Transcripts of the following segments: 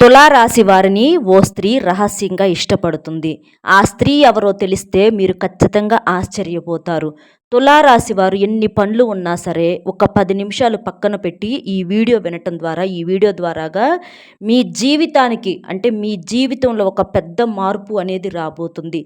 తులారాశి వారిని ఓ స్త్రీ రహస్యంగా ఇష్టపడుతుంది. ఆ స్త్రీ ఎవరో తెలిస్తే మీరు ఖచ్చితంగా ఆశ్చర్యపోతారు. తులారాశి వారు ఎన్ని పనులు ఉన్నా సరే ఒక పది నిమిషాలు పక్కన పెట్టి ఈ వీడియో వినటం ద్వారా ఈ వీడియో ద్వారాగా మీ జీవితానికి అంటే మీ జీవితంలో ఒక పెద్ద మార్పు అనేది రాబోతుంది.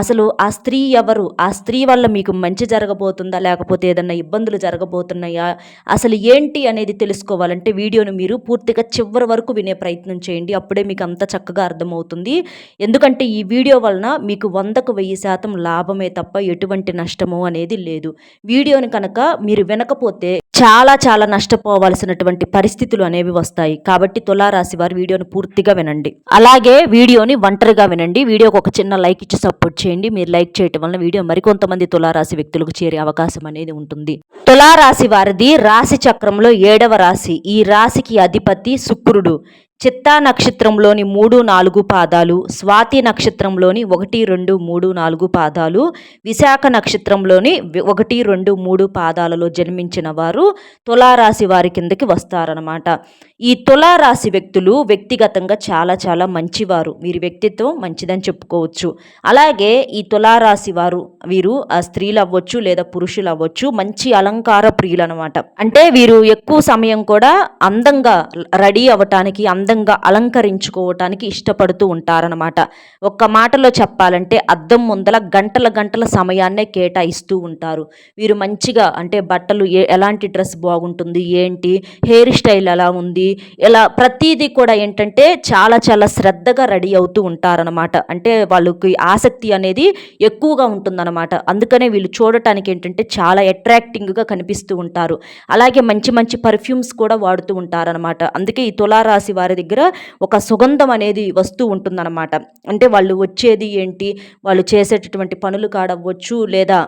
అసలు ఆ స్త్రీ ఎవరు? ఆ స్త్రీ వల్ల మీకు మంచి జరగబోతుందా? లేకపోతే ఏదన్నా ఇబ్బందులు జరగబోతున్నాయా? అసలు ఏంటి అనేది తెలుసుకోవాలంటే వీడియోను మీరు పూర్తిగా చివరి వరకు వినే ప్రయత్నం చేయండి. అప్పుడే మీకు అంత చక్కగా అర్థమవుతుంది. ఎందుకంటే ఈ వీడియో వలన మీకు వందకు వెయ్యి శాతం లాభమే తప్ప ఎటువంటి నష్టము అనేది లేదు. వీడియోని కనుక మీరు వినకపోతే చాలా చాలా నష్టపోవాల్సినటువంటి పరిస్థితులు అనేవి వస్తాయి. కాబట్టి తులారాశి వారు వీడియోని పూర్తిగా వినండి. అలాగే వీడియోని ఒంటరిగా వినండి. వీడియోకి ఒక చిన్న లైక్ ఇచ్చి సపోర్ట్ చేయండి. మీరు లైక్ చేయటం వల్ల వీడియో మరికొంతమంది తులారాశి వ్యక్తులకు చేరే అవకాశం అనేది ఉంటుంది. తులారాశి వారిది రాశి చక్రంలో ఏడవ రాశి. ఈ రాశికి అధిపతి శుక్రుడు. చిత్తా నక్షత్రంలోని మూడు నాలుగు పాదాలు స్వాతి నక్షత్రంలోని ఒకటి రెండు మూడు నాలుగు పాదాలు విశాఖ నక్షత్రంలోని ఒకటి రెండు మూడు పాదాలలో జన్మించిన వారు తులారాశి వారి కిందకి వస్తారనమాట ఈ తులారాశి వ్యక్తులు వ్యక్తిగతంగా చాలా చాలా మంచివారు. వీరి వ్యక్తిత్వం మంచిదని చెప్పుకోవచ్చు. అలాగే ఈ తులారాశి వారు వీరు ఆ స్త్రీలు అవ్వచ్చు లేదా పురుషులు అవ్వచ్చు మంచి అలంకార ప్రియులు అనమాట అంటే వీరు ఎక్కువ సమయం కూడా అందంగా రెడీ అవ్వటానికి అంద అందంగా అలంకరించుకోవటానికి ఇష్టపడుతూ ఉంటారనమాట ఒక్క మాటలో చెప్పాలంటే అద్దం ముందల గంటల గంటల సమయాన్నే కేటాయిస్తూ ఉంటారు. వీరు మంచిగా అంటే బట్టలు ఏ ఎలాంటి డ్రెస్ బాగుంటుంది ఏంటి హెయిర్ స్టైల్ ఎలా ఉంది ఇలా ప్రతిదీ కూడా ఏంటంటే చాలా చాలా శ్రద్ధగా రెడీ అవుతూ ఉంటారనమాట అంటే వాళ్ళకి ఆసక్తి అనేది ఎక్కువగా ఉంటుందన్నమాట. అందుకనే వీళ్ళు చూడటానికి ఏంటంటే చాలా అట్రాక్టింగ్గా కనిపిస్తూ ఉంటారు. అలాగే మంచి మంచి పర్ఫ్యూమ్స్ కూడా వాడుతూ ఉంటారనమాట అందుకే ఈ తులారాశి వారి దగ్గర ఒక సుగంధం అనేది వస్తూ ఉంటుందన్నమాట. అంటే వాళ్ళు వచ్చేది ఏంటి? వాళ్ళు చేసేటటువంటి పనులు కాడవచ్చు లేదా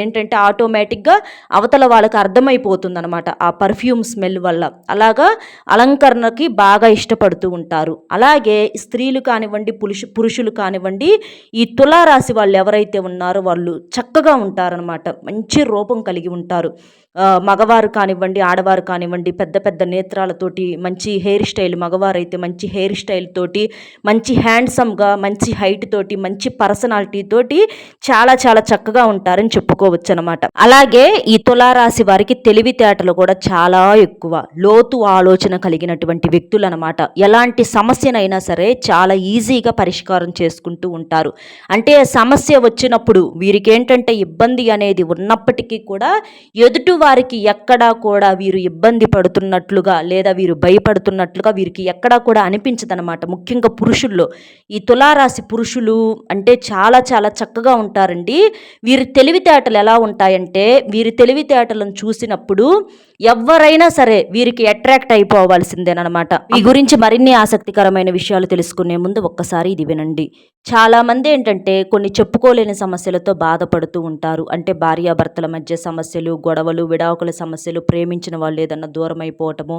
ఏంటంటే ఆటోమేటిక్గా అవతల వాళ్ళకి అర్థమైపోతుంది అనమాట ఆ పర్ఫ్యూమ్ స్మెల్ వల్ల. అలాగా అలంకరణకి బాగా ఇష్టపడుతూ ఉంటారు. అలాగే స్త్రీలు కానివ్వండి పురుషు పురుషులు కానివ్వండి ఈ తులారాశి వాళ్ళు ఎవరైతే ఉన్నారో వాళ్ళు చక్కగా ఉంటారనమాట మంచి రూపం కలిగి ఉంటారు. మగవారు కానివ్వండి ఆడవారు కానివ్వండి పెద్ద పెద్ద నేత్రాలతోటి మంచి హెయిర్ స్టైల్ మగవారు అయితే మంచి హెయిర్ స్టైల్ తోటి మంచి హ్యాండ్సమ్గా మంచి హైట్ తోటి మంచి పర్సనాలిటీ తోటి చాలా చాలా చక్కగా ఉంటారని చెప్పుకోవచ్చు అనమాట అలాగే ఈ తులారాశి వారికి తెలివితేటలు కూడా చాలా ఎక్కువ. లోతు ఆలోచన కలిగినటువంటి వ్యక్తులు అనమాట ఎలాంటి సమస్యనైనా సరే చాలా ఈజీగా పరిష్కారం చేసుకుంటూ ఉంటారు. అంటే సమస్య వచ్చినప్పుడు వీరికి ఏంటంటే ఇబ్బంది అనేది ఉన్నప్పటికీ కూడా ఎదుటి వారికి ఎక్కడా కూడా వీరు ఇబ్బంది పడుతున్నట్లుగా లేదా వీరు భయపడుతున్నట్లుగా వీరికి ఎక్కడా కూడా అనిపించదనమాట ముఖ్యంగా పురుషుల్లో. ఈ తులారాశి పురుషులు అంటే చాలా చాలా చక్కగా ఉంటారండి. వీరి తెలివితేటలు ఎలా ఉంటాయంటే వీరి తెలివితేటలను చూసినప్పుడు ఎవరైనా సరే వీరికి అట్రాక్ట్ అయిపోవాల్సిందేనమాట ఈ గురించి మరిన్ని ఆసక్తికరమైన విషయాలు తెలుసుకునే ముందు ఒక్కసారి ఇది వినండి. చాలామంది ఏంటంటే కొన్ని చెప్పుకోలేని సమస్యలతో బాధపడుతూ ఉంటారు. అంటే భార్యాభర్తల మధ్య సమస్యలు గొడవలు విడాకుల సమస్యలు ప్రేమించిన వాళ్ళు ఏదన్నా దూరం అయిపోవటము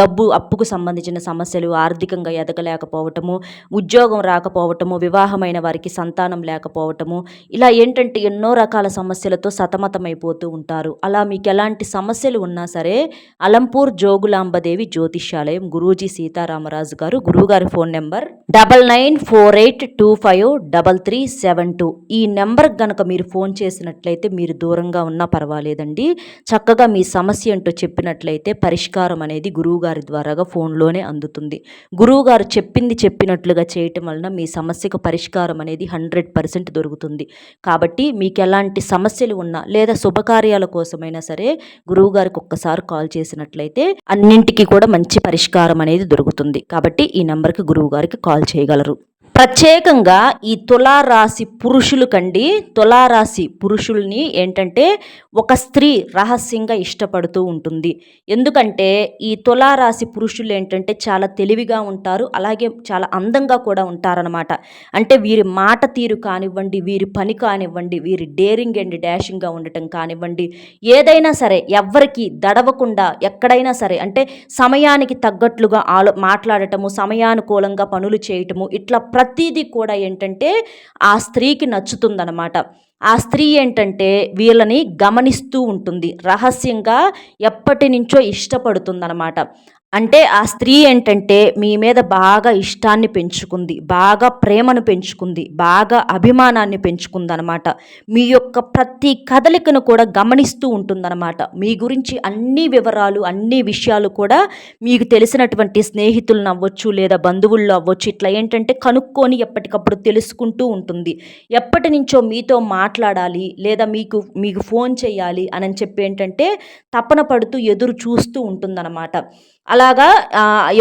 డబ్బు అప్పుకు సంబంధించిన సమస్యలు ఆర్థికంగా ఎదగలేకపోవటము ఉద్యోగం రాకపోవటము వివాహమైన వారికి సంతానం లేకపోవటము ఇలా ఏంటంటే ఎన్నో రకాల సమస్యలతో సతమతమైపోతూ ఉంటారు. అలా మీకు ఎలాంటి సమస్యలు ఉన్నా సరే అలంపూర్ జోగులాంబదేవి జ్యోతిష్యాలయం గురూజీ సీతారామరాజు గారు గురువుగారి phone number double nine four eight two five double three seven two. ఈ నెంబర్ గనక మీరు ఫోన్ చేసినట్లయితే మీరు దూరంగా ఉన్నా పర్వాలేదండి. చక్కగా మీ సమస్య ఏంటో చెప్పినట్లయితే పరిష్కారం అనేది గురువుగారి ద్వారాగా ఫోన్లోనే అందుతుంది. గురువుగారు చెప్పింది చెప్పినట్లుగా చేయటం వలన మీ సమస్యకు పరిష్కారం అనేది హండ్రెడ్ పర్సెంట్ దొరుకుతుంది. కాబట్టి మీకు ఎలాంటి సమస్యలు ఉన్నా లేదా శుభకార్యాల కోసమైనా సరే గురువుగారికి ఒక్కసారి కాల్ చేసినట్లయితే అన్నింటికి కూడా మంచి పరిష్కారం అనేది దొరుకుతుంది. కాబట్టి ఈ నెంబర్కి గురువుగారికి కాల్ చేయగలరు. ప్రత్యేకంగా ఈ తులారాశి పురుషులు కండి. తులారాశి పురుషుల్ని ఏంటంటే ఒక స్త్రీ రహస్యంగా ఇష్టపడుతూ ఉంటుంది. ఎందుకంటే ఈ తులారాశి పురుషులు ఏంటంటే చాలా తెలివిగా ఉంటారు. అలాగే చాలా అందంగా కూడా ఉంటారనమాట అంటే వీరి మాట తీరు కానివ్వండి వీరి పని కానివ్వండి వీరి డేరింగ్ అండ్ డాషింగ్గా ఉండటం కానివ్వండి ఏదైనా సరే ఎవ్వరికి దడవకుండా ఎక్కడైనా సరే అంటే సమయానికి తగ్గట్లుగా ఆలో మాట్లాడటము సమయానుకూలంగా పనులు చేయటము ఇట్లా ప్రతిదీ కూడా ఏంటంటే ఆ స్త్రీకి నచ్చుతుందనమాట ఆ స్త్రీ ఏంటంటే వీళ్ళని గమనిస్తూ ఉంటుంది. రహస్యంగా ఎప్పటి నుంచో ఇష్టపడుతుందనమాట అంటే ఆ స్త్రీ ఏంటంటే మీ మీద బాగా ఇష్టాన్ని పెంచుకుంది బాగా ప్రేమను పెంచుకుంది బాగా అభిమానాన్ని పెంచుకుందనమాట. మీ యొక్క ప్రతి కదలికను కూడా గమనిస్తూ ఉంటుందన్నమాట మీ గురించి అన్ని వివరాలు అన్ని విషయాలు కూడా మీకు తెలిసినటువంటి స్నేహితులను అవ్వచ్చు లేదా బంధువుల్లో అవ్వచ్చు ఇట్లా ఏంటంటే కనుక్కొని ఎప్పటికప్పుడు తెలుసుకుంటూ ఉంటుంది. ఎప్పటి నుంచో మీతో మాట్లాడాలి లేదా మీకు మీకు ఫోన్ చేయాలి అని చెప్పి ఏంటంటే తపన పడుతూ ఎదురు చూస్తూ ఉంటుందన్నమాట అలాగా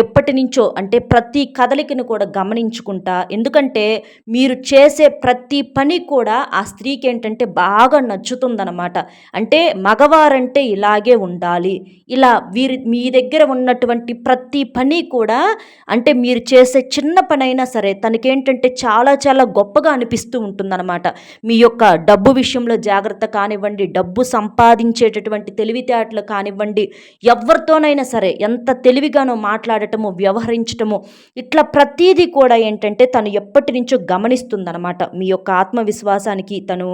ఎప్పటి నుంచో అంటే ప్రతి కదలికను కూడా గమనించుకుంటా. ఎందుకంటే మీరు చేసే ప్రతి పని కూడా ఆ స్త్రీకి ఏంటంటే బాగా నచ్చుతుందన్నమాట. అంటే మగవారంటే ఇలాగే ఉండాలి. ఇలా వీరి మీ దగ్గర ఉన్నటువంటి ప్రతి పని కూడా అంటే మీరు చేసే చిన్న పని అయినా సరే తనకేంటంటే చాలా చాలా గొప్పగా అనిపిస్తూ ఉంటుందన్నమాట. మీ యొక్క డబ్బు విషయంలో జాగ్రత్త కానివ్వండి డబ్బు సంపాదించేటటువంటి తెలివితేటలు కానివ్వండి ఎవరితోనైనా సరే ఎంత తెలివిగానో మాట్లాడటము వ్యవహరించటము ఇట్లా ప్రతీది కూడా ఏంటంటే తను ఎప్పటి నుంచో గమనిస్తుందనమాట మీ యొక్క ఆత్మవిశ్వాసానికి తను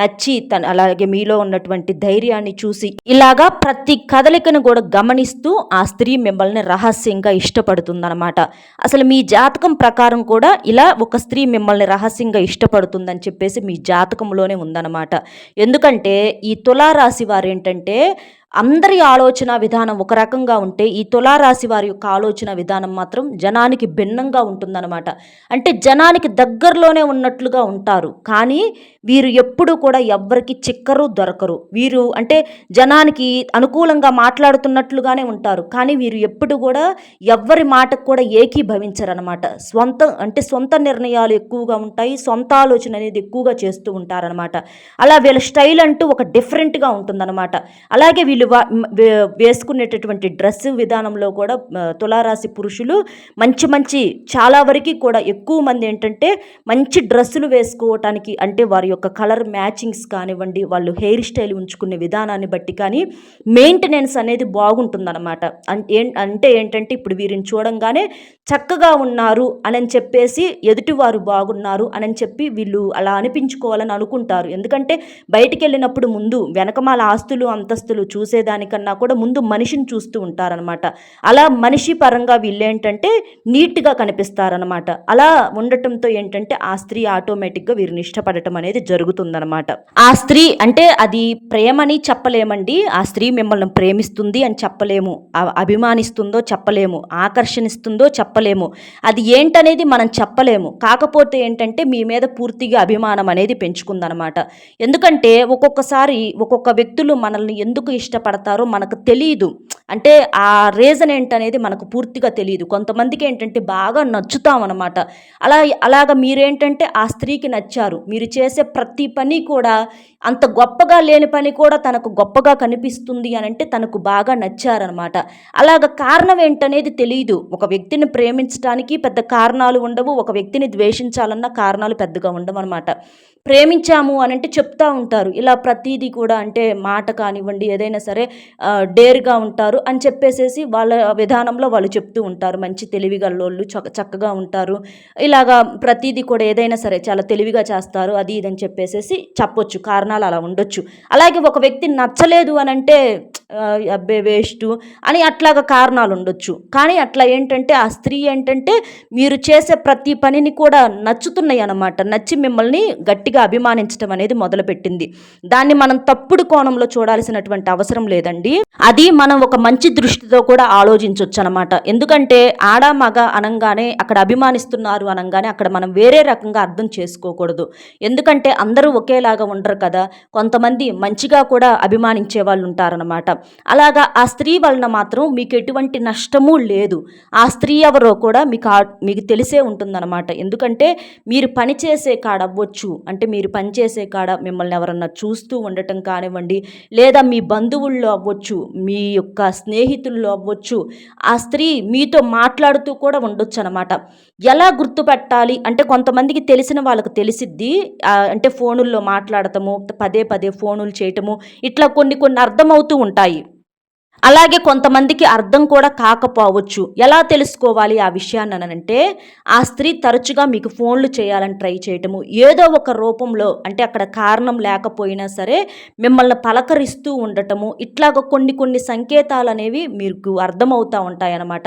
నచ్చి తను అలాగే మీలో ఉన్నటువంటి ధైర్యాన్ని చూసి ఇలాగా ప్రతి కదలికను కూడా గమనిస్తూ ఆ స్త్రీ మిమ్మల్ని రహస్యంగా ఇష్టపడుతుందనమాట అసలు మీ జాతకం ప్రకారం కూడా ఇలా ఒక స్త్రీ మిమ్మల్ని రహస్యంగా ఇష్టపడుతుందని చెప్పేసి మీ జాతకంలోనే ఉందన్నమాట. ఎందుకంటే ఈ తులారాశి వారు ఏంటంటే అందరి ఆలోచన విధానం ఒక రకంగా ఉంటే ఈ తులారాశి వారి యొక్క ఆలోచన విధానం మాత్రం జనానికి భిన్నంగా ఉంటుందన్నమాట. అంటే జనానికి దగ్గరలోనే ఉన్నట్లుగా ఉంటారు. కానీ వీరు ఎప్పుడు కూడా ఎవ్వరికి చిక్కరు దొరకరు. వీరు అంటే జనానికి అనుకూలంగా మాట్లాడుతున్నట్లుగానే ఉంటారు. కానీ వీరు ఎప్పుడు కూడా ఎవ్వరి మాటకు కూడా ఏకీభవించరనమాట సొంత అంటే సొంత నిర్ణయాలు ఎక్కువగా ఉంటాయి. సొంత ఆలోచన అనేది ఎక్కువగా చేస్తూ ఉంటారనమాట అలా వీళ్ళ స్టైల్ అంటూ ఒక డిఫరెంట్గా ఉంటుందన్నమాట. అలాగే వీళ్ళు వేసుకునేటటువంటి డ్రెస్ విధానంలో కూడా తులారాశి పురుషులు మంచి మంచి చాలా వరకు కూడా ఎక్కువ మంది ఏంటంటే మంచి డ్రెస్సులు వేసుకోవటానికి అంటే వారి యొక్క కలర్ మ్యాచింగ్స్ కానివ్వండి వాళ్ళు హెయిర్ స్టైల్ ఉంచుకునే విధానాన్ని బట్టి కానీ మెయింటెనెన్స్ అనేది బాగుంటుందన్నమాట. అంటే ఏంటంటే ఇప్పుడు వీరిని చూడంగానే చక్కగా ఉన్నారు అని చెప్పేసి ఎదుటివారు బాగున్నారు అని చెప్పి వీళ్ళు అలా అనిపించుకోవాలని అనుకుంటారు. ఎందుకంటే బయటికి వెళ్ళినప్పుడు ముందు వెనకమాల ఆస్తులు అంతస్తులు చూసి చూసేదానికన్నా కూడా ముందు మనిషిని చూస్తూ ఉంటారనమాట అలా మనిషి పరంగా వీళ్ళు ఏంటంటే నీట్గా కనిపిస్తారనమాట అలా ఉండటంతో ఏంటంటే ఆ స్త్రీ ఆటోమేటిక్గా వీరిని ఇష్టపడటం అనేది జరుగుతుందనమాట ఆ స్త్రీ అంటే అది ప్రేమని చెప్పలేమండి. ఆ స్త్రీ మిమ్మల్ని ప్రేమిస్తుంది అని చెప్పలేము. అభిమానిస్తుందో చెప్పలేము. ఆకర్షణిస్తుందో చెప్పలేము. అది ఏంటనేది మనం చెప్పలేము. కాకపోతే ఏంటంటే మీ మీద పూర్తిగా అభిమానం అనేది పెంచుకుందనమాట ఎందుకంటే ఒక్కొక్కసారి ఒక్కొక్క వ్యక్తులు మనల్ని ఎందుకు ఇష్టపడతారో మనకు తెలియదు అంటే ఆ రీజన్ ఏంటనేది మనకు పూర్తిగా తెలియదు కొంతమందికి ఏంటంటే బాగా నచ్చుతాం అనమాట అలా అలాగ మీరేంటంటే ఆ స్త్రీకి నచ్చారు. మీరు చేసే ప్రతి పని కూడా అంత గొప్పగా లేని పని కూడా తనకు గొప్పగా కనిపిస్తుంది అని అంటే తనకు బాగా నచ్చారనమాట అలాగ కారణం ఏంటనేది తెలియదు ఒక వ్యక్తిని ప్రేమించడానికి పెద్ద కారణాలు ఉండవు. ఒక వ్యక్తిని ద్వేషించాలన్న కారణాలు పెద్దగా ఉండవు అనమాట ప్రేమించాము అని అంటే చెప్తా ఉంటారు. ఇలా ప్రతీది కూడా అంటే మాట కానివ్వండి ఏదైనా సరే డేర్గా ఉంటారు అని చెప్పేసేసి వాళ్ళ విధానంలో వాళ్ళు చెప్తూ ఉంటారు. మంచి తెలివిగల్లోళ్ళు చక్కగా ఉంటారు. ఇలాగా ప్రతిదీ కూడా ఏదైనా సరే చాలా తెలివిగా చేస్తారు. అది ఇదని చెప్పేసేసి చెప్పొచ్చు. కారణం కారణాలు అలా ఉండొచ్చు. అలాగే ఒక వ్యక్తి నచ్చలేదు అని అంటే అబ్బే వేస్ట్ అని అట్లాగా కారణాలు ఉండొచ్చు. కానీ అట్లా ఏంటంటే ఆ స్త్రీ ఏంటంటే మీరు చేసే ప్రతి పనిని కూడా నచ్చుతున్నాయి అన్నమాట. నచ్చి మిమ్మల్ని గట్టిగా అభిమానించడం అనేది మొదలుపెట్టింది. దాన్ని మనం తప్పుడు కోణంలో చూడాల్సినటువంటి అవసరం లేదండి. అది మనం ఒక మంచి దృష్టితో కూడా ఆలోచించవచ్చు అనమాట ఎందుకంటే ఆడ మగ అనంగానే అక్కడ అభిమానిస్తున్నారు అనగానే అక్కడ మనం వేరే రకంగా అర్థం చేసుకోకూడదు. ఎందుకంటే అందరూ ఒకేలాగా ఉండరు కదా. కొంతమంది మంచిగా కూడా అభిమానించే వాళ్ళు ఉంటారనమాట అలాగా ఆ స్త్రీ వలన మాత్రం మీకు ఎటువంటి నష్టము లేదు. ఆ స్త్రీ ఎవరో కూడా మీకు మీకు తెలిసే ఉంటుందన్నమాట. ఎందుకంటే మీరు పనిచేసే కాడ అవ్వచ్చు. అంటే మీరు పనిచేసే కాడ మిమ్మల్ని ఎవరన్నా చూస్తూ ఉండటం కానివ్వండి లేదా మీ బంధువుల్లో అవ్వచ్చు మీ యొక్క స్నేహితుల్లో అవ్వచ్చు ఆ స్త్రీ మీతో మాట్లాడుతూ కూడా ఉండొచ్చు అనమాట ఎలా గుర్తుపెట్టాలి? అంటే కొంతమందికి తెలిసిన వాళ్ళకి తెలిసిద్ది. అంటే ఫోనుల్లో మాట్లాడటము పదే పదే ఫోనులు చేయటము ఇట్లా కొన్ని కొన్ని అర్థమవుతూ ఉంటాయి. అలాగే కొంతమందికి అర్థం కూడా కాకపోవచ్చు. ఎలా తెలుసుకోవాలి ఆ విషయాన్ని అంటే ఆ స్త్రీ తరచుగా మీకు ఫోన్లు చేయాలని ట్రై చేయటము. ఏదో ఒక రూపంలో అంటే అక్కడ కారణం లేకపోయినా సరే మిమ్మల్ని పలకరిస్తూ ఉండటము. ఇట్లాగ కొన్ని కొన్ని సంకేతాలు అనేవి మీకు అర్థమవుతూ ఉంటాయన్నమాట.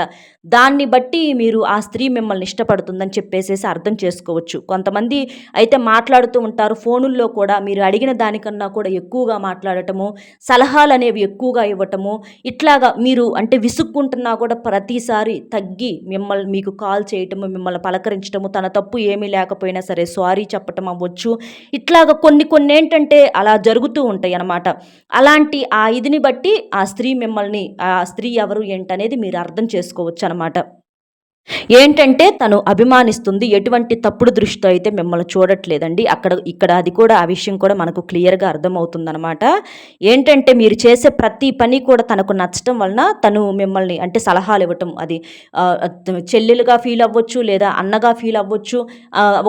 దాన్ని బట్టి మీరు ఆ స్త్రీ మిమ్మల్ని ఇష్టపడుతుందని చెప్పేసేసి అర్థం చేసుకోవచ్చు. కొంతమంది అయితే మాట్లాడుతూ ఉంటారు ఫోనుల్లో కూడా మీరు అడిగిన దానికన్నా కూడా ఎక్కువగా మాట్లాడటము సలహాలు అనేవి ఎక్కువగా ఇవ్వటము. ఇట్లాగా మీరు అంటే విసుక్కుంటున్నా కూడా ప్రతిసారి తగ్గి మిమ్మల్ని మీకు కాల్ చేయటము మిమ్మల్ని పలకరించడము తన తప్పు ఏమీ లేకపోయినా సరే సారీ చెప్పటం అవ్వచ్చు. ఇట్లాగా కొన్ని కొన్ని ఏంటంటే అలా జరుగుతూ ఉంటాయి అన్నమాట. అలాంటి ఆ ఇదిని బట్టి ఆ స్త్రీ మిమ్మల్ని ఆ స్త్రీ ఎవరు ఏంటనేది మీరు అర్థం చేసుకోవచ్చు అనమాట ఏంటంటే తను అభిమానిస్తుంది. ఎటువంటి తప్పుడు దృష్టితో అయితే మిమ్మల్ని చూడట్లేదండి. అక్కడ ఇక్కడ అది కూడా ఆ విషయం కూడా మనకు క్లియర్గా అర్థమవుతుందనమాట ఏంటంటే మీరు చేసే ప్రతి పని కూడా తనకు నచ్చటం వలన తను మిమ్మల్ని అంటే సలహాలు ఇవ్వటం అది చెల్లెలుగా ఫీల్ అవ్వచ్చు లేదా అన్నగా ఫీల్ అవ్వచ్చు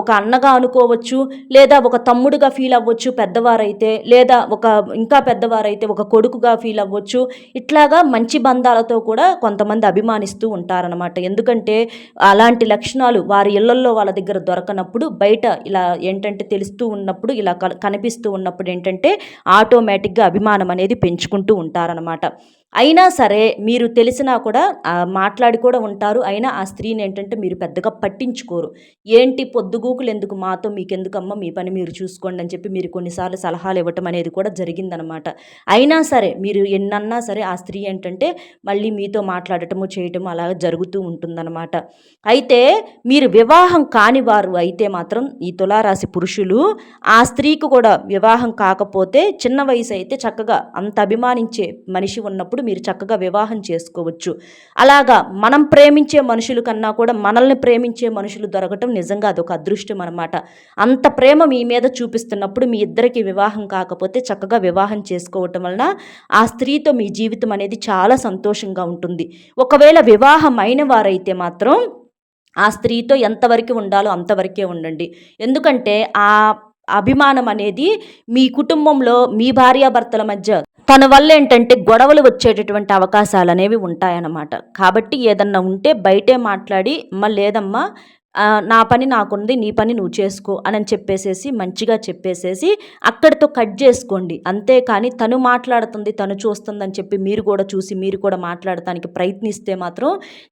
ఒక అన్నగా అనుకోవచ్చు లేదా ఒక తమ్ముడుగా ఫీల్ అవ్వచ్చు పెద్దవారైతే లేదా ఒక ఇంకా పెద్దవారైతే ఒక కొడుకుగా ఫీల్ అవ్వచ్చు. ఇట్లాగా మంచి బంధాలతో కూడా కొంతమంది అభిమానిస్తూ ఉంటారనమాట ఎందుకంటే అలాంటి లక్షణాలు వారి ఇళ్ళల్లో వాళ్ళ దగ్గర దొరకనప్పుడు బయట ఇలా ఏంటంటే తెలుస్తూ ఉన్నప్పుడు ఇలా క- కనిపిస్తూ ఉన్నప్పుడు ఏంటంటే ఆటోమేటిక్గా అభిమానం అనేది పెంచుకుంటూ ఉంటారనమాట అయినా సరే మీరు తెలిసినా కూడా మాట్లాడి కూడా ఉంటారు. అయినా ఆ స్త్రీని ఏంటంటే మీరు పెద్దగా పట్టించుకోరు. ఏంటి పొద్దుగూకులు ఎందుకు మాతో మీకెందుకమ్మ మీ పని మీరు చూసుకోండి అని చెప్పి మీరు కొన్నిసార్లు సలహాలు ఇవ్వటం అనేది కూడా జరిగిందనమాట. అయినా సరే మీరు ఎన్నన్నా సరే ఆ స్త్రీ ఏంటంటే మళ్ళీ మీతో మాట్లాడటము చేయటము అలా జరుగుతూ ఉంటుందన్నమాట అయితే మీరు వివాహం కాని వారు అయితే మాత్రం ఈ తులారాశి పురుషులు ఆ స్త్రీకి కూడా వివాహం కాకపోతే చిన్న వయసు అయితే చక్కగా అంత అభిమానించే మనిషి ఉన్నప్పుడు మీరు చక్కగా వివాహం చేసుకోవచ్చు. అలాగా మనం ప్రేమించే మనుషుల కన్నా కూడా మనల్ని ప్రేమించే మనుషులు దొరకటం నిజంగా అదొక అదృష్టం అనమాట అంత ప్రేమ మీ మీద చూపిస్తున్నప్పుడు మీ ఇద్దరికి వివాహం కాకపోతే చక్కగా వివాహం చేసుకోవటం వలన ఆ స్త్రీతో మీ జీవితం అనేది చాలా సంతోషంగా ఉంటుంది. ఒకవేళ వివాహం అయిన వారైతే మాత్రం ఆ స్త్రీతో ఎంతవరకు ఉండాలో అంతవరకే ఉండండి. ఎందుకంటే ఆ అభిమానం అనేది మీ కుటుంబంలో మీ భార్యాభర్తల మధ్య తన వల్ల ఏంటంటే గొడవలు వచ్చేటటువంటి అవకాశాలు అనేవి ఉంటాయన్నమాట. కాబట్టి ఏదన్నా ఉంటే బయటే మాట్లాడి అమ్మ లేదమ్మా నా పని నాకుంది నీ పని నువ్వు చేసుకో అని చెప్పేసేసి మంచిగా చెప్పేసేసి అక్కడితో కట్ చేసుకోండి. అంతేకాని తను మాట్లాడుతుంది తను చూస్తుందని చెప్పి మీరు కూడా చూసి మీరు కూడా మాట్లాడటానికి ప్రయత్నిస్తే మాత్రం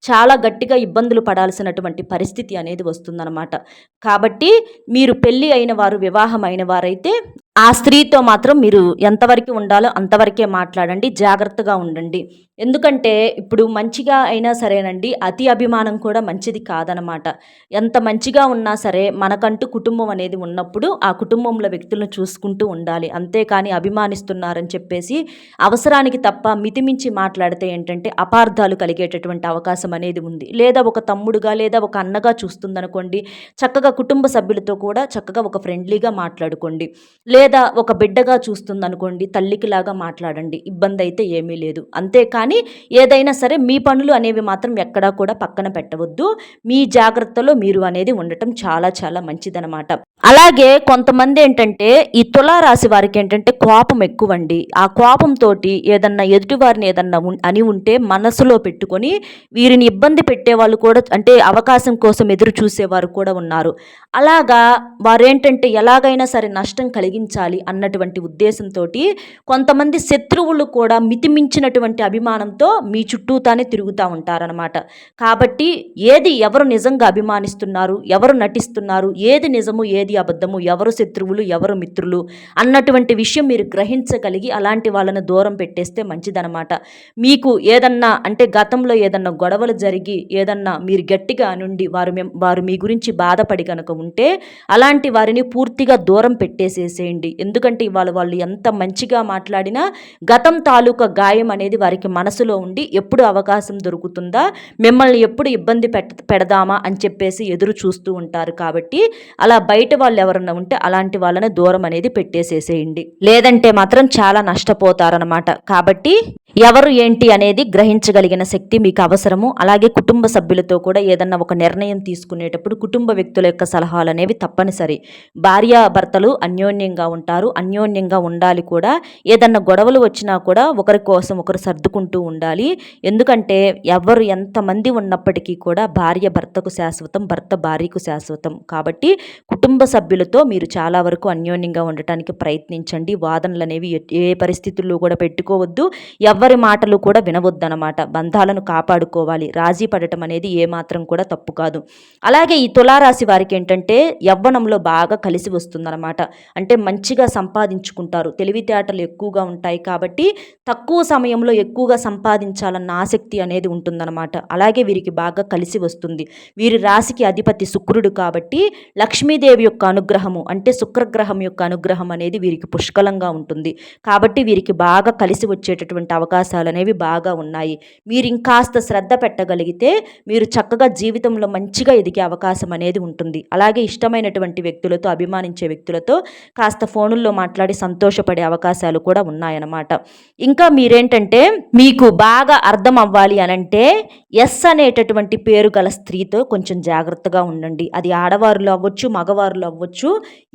చాలా గట్టిగా ఇబ్బందులు పడాల్సినటువంటి పరిస్థితి అనేది వస్తుందన్నమాట. కాబట్టి మీరు పెళ్ళి అయిన వారు వివాహం అయిన వారైతే ఆ స్త్రీతో మాత్రం మీరు ఎంతవరకు ఉండాలో అంతవరకే మాట్లాడండి జాగ్రత్తగా ఉండండి. ఎందుకంటే ఇప్పుడు మంచిగా అయినా సరేనండి అతి అభిమానం కూడా మంచిది కాదనమాట. ఎంత మంచిగా ఉన్నా సరే మనకంటూ కుటుంబం అనేది ఉన్నప్పుడు ఆ కుటుంబంలో వ్యక్తులను చూసుకుంటూ ఉండాలి. అంతేకాని అభిమానిస్తున్నారని చెప్పేసి అవసరానికి తప్ప మితిమించి మాట్లాడితే ఏంటంటే అపార్థాలు కలిగేటటువంటి అవకాశం అనేది ఉంది. లేదా ఒక తమ్ముడుగా లేదా ఒక అన్నగా చూస్తుందనుకోండి చక్కగా కుటుంబ సభ్యులతో కూడా చక్కగా ఒక ఫ్రెండ్లీగా మాట్లాడుకోండి. లేదా ఒక బిడ్డగా చూస్తుందనుకోండి తల్లికిలాగా మాట్లాడండి. ఇబ్బంది అయితే ఏమీ లేదు. అంతేకాని ఏదైనా సరే మీ పనులు అనేవి మాత్రం ఎక్కడా కూడా పక్కన పెట్టవద్దు. మీ జాగ్రత్తలో మీరు అనేది ఉండటం చాలా చాలా మంచిదనమాట. అలాగే కొంతమంది ఏంటంటే ఈ తులారాశి వారికి ఏంటంటే కోపం ఎక్కువండి. ఆ కోపంతో ఏదన్నా ఎదుటివారిని ఏదన్నా అని ఉంటే మనసులో పెట్టుకొని వీరిని ఇబ్బంది పెట్టే వాళ్ళు కూడా అంటే అవకాశం కోసం ఎదురు చూసేవారు కూడా ఉన్నారు. అలాగా వారేంటంటే ఎలాగైనా సరే నష్టం కలిగించాలి అన్నటువంటి ఉద్దేశంతో కొంతమంది శత్రువులు కూడా మితిమించినటువంటి అభిమానంతో మీ చుట్టూతానే తిరుగుతూ ఉంటారనమాట కాబట్టి ఏది ఎవరు నిజంగా అభిమానిస్తున్నారు ఎవరు నటిస్తున్నారు ఏది నిజము ఏది అబద్ధము ఎవరు శత్రువులు ఎవరు మిత్రులు అన్నటువంటి విషయం మీరు గ్రహించగలిగి అలాంటి వాళ్ళని దూరం పెట్టేస్తే మంచిదనమాట మీకు ఏదన్నా అంటే గతంలో ఏదన్నా గొడవలు జరిగి ఏదన్నా మీరు గట్టిగా నుండి వారు వారు మీ గురించి బాధపడి కనుక ఉంటే అలాంటి వారిని పూర్తిగా దూరం పెట్టేసేసేయండి. ఎందుకంటే ఇవాళ వాళ్ళు ఎంత మంచిగా మాట్లాడినా గతం తాలూకా గాయం అనేది వారికి మనసులో ఉండి ఎప్పుడు అవకాశం దొరుకుతుందా మిమ్మల్ని ఎప్పుడు ఇబ్బంది పెట్ట పెడదామా అని చెప్పేసి ఎదురు చూస్తూ ఉంటారు కాబట్టి అలా బయట వాళ్ళు ఎవరన్నా ఉంటే అలాంటి వాళ్ళని దూరం అనేది పెట్టేసేసేయండి. లేదంటే మాత్రం చాలా నష్టపోతారనమాట కాబట్టి ఎవరు ఏంటి అనేది గ్రహించగలిగిన శక్తి మీకు అవసరము. అలాగే కుటుంబ సభ్యులతో కూడా ఏదన్నా ఒక నిర్ణయం తీసుకునేటప్పుడు కుటుంబ వ్యక్తుల యొక్క సలహాలు అనేవి తప్పనిసరి. భార్య భర్తలు అన్యోన్యంగా ఉంటారు. అన్యోన్యంగా ఉండాలి కూడా. ఏదన్నా గొడవలు వచ్చినా కూడా ఒకరి కోసం ఒకరు సర్దుకుంటూ ఉండాలి. ఎందుకంటే ఎవరు ఎంతమంది ఉన్నప్పటికీ కూడా భార్య భర్తకు శాశ్వతం భర్త భార్యకు శాశ్వతం. కాబట్టి కుటుంబ సభ్యులతో మీరు చాలా వరకు అన్యోన్యంగా ఉండటానికి ప్రయత్నించండి. వాదనలు అనేవి ఏ పరిస్థితుల్లో కూడా పెట్టుకోవద్దు. ఎవరు మాటలు కూడా వినవద్దనమాట బంధాలను కాపాడుకోవాలి. రాజీ పడటం అనేది ఏమాత్రం కూడా తప్పు కాదు. అలాగే ఈ తులారాశి వారికి ఏంటంటే యవ్వనంలో బాగా కలిసి వస్తుందన్నమాట. అంటే మంచిగా సంపాదించుకుంటారు. తెలివితేటలు ఎక్కువగా ఉంటాయి కాబట్టి తక్కువ సమయంలో ఎక్కువగా సంపాదించాలన్న ఆసక్తి అనేది ఉంటుందన్నమాట. అలాగే వీరికి బాగా కలిసి వస్తుంది. వీరి రాశికి అధిపతి శుక్రుడు కాబట్టి లక్ష్మీదేవి యొక్క అనుగ్రహము అంటే శుక్రగ్రహం యొక్క అనుగ్రహం అనేది వీరికి పుష్కలంగా ఉంటుంది. కాబట్టి వీరికి బాగా కలిసి వచ్చేటటువంటి అవకాశం అవకాశాలు అనేవి బాగా ఉన్నాయి. మీరు ఇంకాస్త శ్రద్ధ పెట్టగలిగితే మీరు చక్కగా జీవితంలో మంచిగా ఎదిగే అవకాశం అనేది ఉంటుంది. అలాగే ఇష్టమైనటువంటి వ్యక్తులతో అభిమానించే వ్యక్తులతో కాస్త ఫోనుల్లో మాట్లాడి సంతోషపడే అవకాశాలు కూడా ఉన్నాయన్నమాట. ఇంకా మీరేంటంటే మీకు బాగా అర్థం అవ్వాలి అనంటే ఎస్ అనేటటువంటి పేరు గల స్త్రీతో కొంచెం జాగ్రత్తగా ఉండండి. అది ఆడవారులు అవ్వచ్చు మగవారులు అవ్వచ్చు.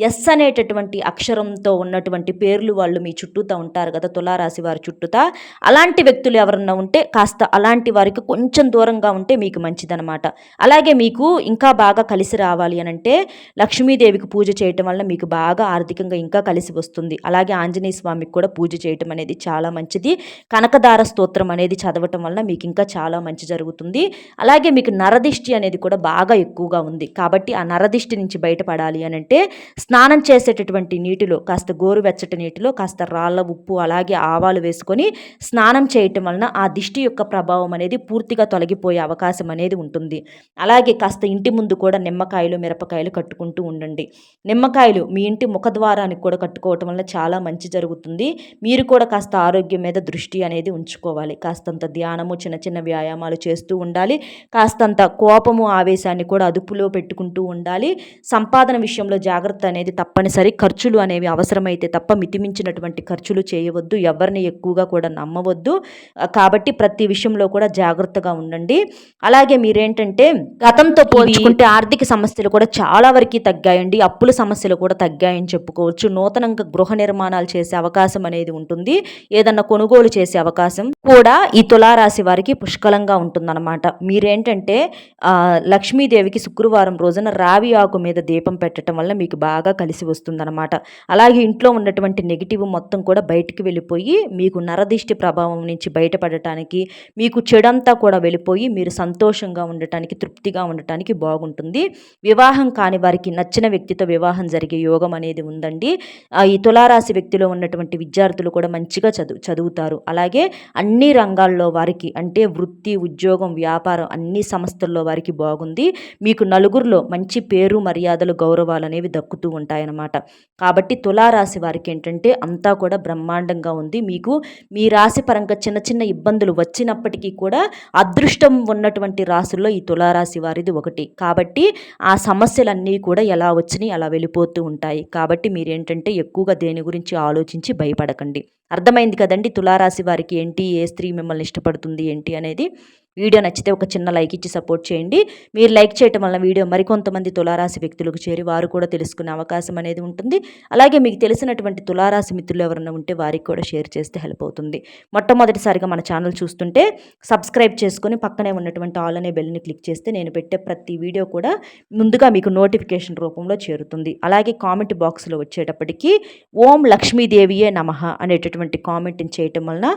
ఎస్ అనేటటువంటి అక్షరంతో ఉన్నటువంటి పేర్లు వాళ్ళు మీ చుట్టూతా ఉంటారు కదా తులారాశి వారి చుట్టూతా. అలాంటి వ్యక్తులు ఎవరన్నా ఉంటే కాస్త అలాంటి వారికి కొంచెం దూరంగా ఉంటే మీకు మంచిదనమాట అలాగే మీకు ఇంకా బాగా కలిసి రావాలి అని అంటే లక్ష్మీదేవికి పూజ చేయటం వల్ల మీకు బాగా ఆర్థికంగా ఇంకా కలిసి వస్తుంది. అలాగే ఆంజనేయ స్వామికి కూడా పూజ చేయటం అనేది చాలా మంచిది. కనకదార స్తోత్రం అనేది చదవటం వల్ల మీకు ఇంకా చాలా మంచి జరుగుతుంది. అలాగే మీకు నరదిష్టి అనేది కూడా బాగా ఎక్కువగా ఉంది. కాబట్టి ఆ నరదిష్టి నుంచి బయటపడాలి అని అంటే స్నానం చేసేటటువంటి నీటిలో కాస్త గోరువెచ్చటి నీటిలో కాస్త రాళ్ళ ఉప్పు అలాగే ఆవాలు వేసుకొని స్నానం స్నానం చేయటం వలన ఆ దిష్టి యొక్క ప్రభావం అనేది పూర్తిగా తొలగిపోయే అవకాశం అనేది ఉంటుంది. అలాగే కాస్త ఇంటి ముందు కూడా నిమ్మకాయలు మిరపకాయలు కట్టుకుంటూ ఉండండి. నిమ్మకాయలు మీ ఇంటి ముఖద్వారానికి కూడా కట్టుకోవటం వల్ల చాలా మంచి జరుగుతుంది. మీరు కూడా కాస్త ఆరోగ్యం మీద దృష్టి అనేది ఉంచుకోవాలి. కాస్తంత ధ్యానము చిన్న చిన్న వ్యాయామాలు చేస్తూ ఉండాలి. కాస్తంత కోపము ఆవేశాన్ని కూడా అదుపులో పెట్టుకుంటూ ఉండాలి. సంపాదన విషయంలో జాగ్రత్త అనేది తప్పనిసరి. ఖర్చులు అనేవి అవసరమైతే తప్ప మితిమించినటువంటి ఖర్చులు చేయవద్దు. ఎవరిని ఎక్కువగా కూడా నమ్మ నమ్మవద్దు. కాబట్టి ప్రతి విషయంలో కూడా జాగ్రత్తగా ఉండండి. అలాగే మీరేంటంటే గతంతో పోల్చుకుంటే ఆర్థిక సమస్యలు కూడా చాలా వరకు తగ్గాయండి. అప్పుల సమస్యలు కూడా తగ్గాయని చెప్పుకోవచ్చు. నూతనంగా గృహ నిర్మాణాలు చేసే అవకాశం అనేది ఉంటుంది. ఏదన్నా కొనుగోలు చేసే అవకాశం కూడా ఈ తులారాశి వారికి పుష్కలంగా ఉంటుందన్నమాట. మీరేంటంటే లక్ష్మీదేవికి శుక్రవారం రోజున రావి ఆకు మీద దీపం పెట్టడం వల్ల మీకు బాగా కలిసి వస్తుందన్నమాట. అలాగే ఇంట్లో ఉన్నటువంటి నెగిటివ్ మొత్తం కూడా బయటికి వెళ్ళిపోయి మీకు నరదిష్టి ప్రభావం నుంచి బయటపడటానికి మీకు చెడంతా కూడా వెళ్ళిపోయి మీరు సంతోషంగా ఉండటానికి తృప్తిగా ఉండటానికి బాగుంటుంది. వివాహం కాని వారికి నచ్చిన వ్యక్తితో వివాహం జరిగే యోగం అనేది ఉందండి. ఈ తులారాశి వ్యక్తిలో ఉన్నటువంటి విద్యార్థులు కూడా మంచిగా చదువు చదువుతారు. అలాగే అన్ని రంగాల్లో వారికి అంటే వృత్తి ఉద్యోగం వ్యాపారం అన్ని సంస్థల్లో వారికి బాగుంది. మీకు నలుగురిలో మంచి పేరు మర్యాదలు గౌరవాలు అనేవి దక్కుతూ ఉంటాయన్నమాట. కాబట్టి తులారాశి వారికి ఏంటంటే అంతా కూడా బ్రహ్మాండంగా ఉంది. మీకు మీ రాశి పరంగా చిన్న చిన్న ఇబ్బందులు వచ్చినప్పటికీ కూడా అదృష్టం ఉన్నటువంటి రాశుల్లో ఈ తులారాశి వారిది ఒకటి. కాబట్టి ఆ సమస్యలన్నీ కూడా ఎలా వచ్చినాయి అలా వెళ్ళిపోతూ ఉంటాయి. కాబట్టి మీరేంటంటే ఎక్కువగా దేని గురించి ఆలోచించి భయపడకండి. అర్థమైంది కదండి తులారాశి వారికి ఏంటి ఏ స్త్రీ మిమ్మల్ని ఇష్టపడుతుంది ఏంటి అనేది? వీడియో నచ్చితే ఒక చిన్న లైక్ ఇచ్చి సపోర్ట్ చేయండి. మీరు లైక్ చేయటం వల్ల వీడియో మరికొంతమంది తులారాశి వ్యక్తులకు చేరి వారు కూడా తెలుసుకునే అవకాశం అనేది ఉంటుంది. అలాగే మీకు తెలిసినటువంటి తులారాశి మిత్రులు ఎవరైనా ఉంటే వారికి కూడా షేర్ చేస్తే హెల్ప్ అవుతుంది. మొట్టమొదటిసారిగా మన ఛానల్ చూస్తుంటే సబ్స్క్రైబ్ చేసుకొని పక్కనే ఉన్నటువంటి ఆల్ అనే బెల్ని క్లిక్ చేస్తే నేను పెట్టే ప్రతి వీడియో కూడా ముందుగా మీకు నోటిఫికేషన్ రూపంలో చేరుతుంది. అలాగే కామెంట్ బాక్స్లో వచ్చేటప్పటికి ఓం లక్ష్మీదేవియే నమ అనేటటువంటి కామెంట్ని చేయటం వలన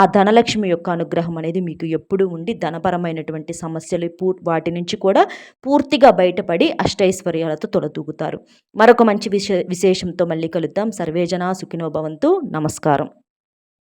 ఆ ధనలక్ష్మి యొక్క అనుగ్రహం అనేది మీకు ఎప్పుడూ ఉండి ధనపరమైనటువంటి సమస్యలు పూ వాటి నుంచి కూడా పూర్తిగా బయటపడి అష్టైశ్వర్యాలతో తొలతూగుతారు. మరొక మంచి విశేషంతో మళ్ళీ కలుద్దాం. సర్వేజన సుఖినోభవంతు నమస్కారం.